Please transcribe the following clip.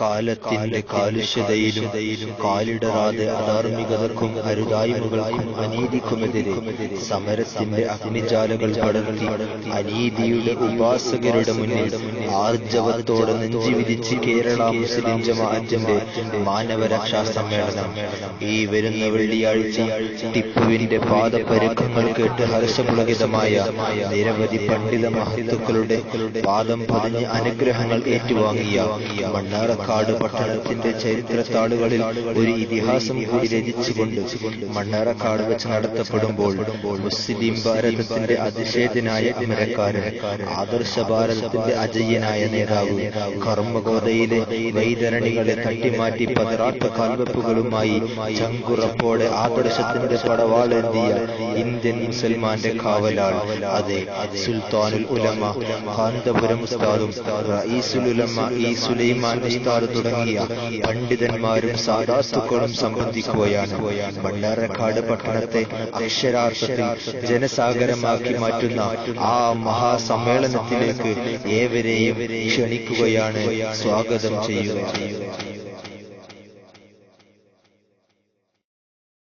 കാലത്തിന്റെ കാലുഷ്യതയിലും കാലിടറാതെ അധാർമികതക്കും അരുതായ്മകൾക്കും അനീതിക്കുമെതിരെ സമരത്തിന്റെ അഗ്നിജാലകൾ പടർത്തി അനീതിയുടെ ഉപാസകരുടെ മുന്നിൽ ആർജവത്തോടെ നെഞ്ചി വിധിച്ച് കേരള മുസ്ലിം ജമാഅത്തിന്റെ മാനവരക്ഷാ സമ്മേളനം ഈ വരുന്ന വെള്ളിയാഴ്ച ടിപ്പുവിന്റെ പാദപരുക്കങ്ങൾ കേട്ട് ഹർഷപുളകിതമായ നിരവധി പണ്ഡിത മഹത്തുക്കളുടെ പാദം പതിഞ്ഞ് അനുഗ്രഹങ്ങൾ ഏറ്റുവാങ്ങിയ മണ്ണാറക്കാട് പട്ടണത്തിന്റെ ചരിത്രത്താളുകളിൽ ഒരു ഇതിഹാസം കൂടി രചിച്ചുകൊണ്ട് മണ്ണാറക്കാട് വെച്ച് നടത്തപ്പെടുമ്പോൾ മുസ്ലിം ഭാരതത്തിന്റെ അതിശേതനായ അമരക്കാരൻ ആദർശ ഭാരതത്തിന്റെ അജയ്യനായ നേതാവ് കർമ്മഗോതയിലെ വൈതരണികളെ തട്ടിമാറ്റി പതറാത്ത കാൽവെപ്പുകളുമായി ചങ്കുറപ്പോടെ ആദർശത്തിന്റെ പടവാളെത്തിയ ഇന്ത്യൻ മുസൽമാന്റെ കാവലാൾ അതെ സുൽത്താനുൽ ഉലമ കാന്തപുരം ഉസ്താദും റഈസുൽ ഉലമ ഈ സുലൈമാൻ ഉസ്താദ് തുടങ്ങിയ പണ്ഡിതന്മാരും സാധാസ്തുക്കളും സംബന്ധിക്കുകയാണ്. ഭണ്ഡാരക്കാട് പട്ടണത്തെ അക്ഷരാർത്ഥത്തിൽ ജനസാഗരമാക്കി മാറ്റുന്ന ആ മഹാസമ്മേളനത്തിലേക്ക് ഏവരെയും ക്ഷണിക്കുകയാണ് സ്വാഗതം ചെയ്യുക.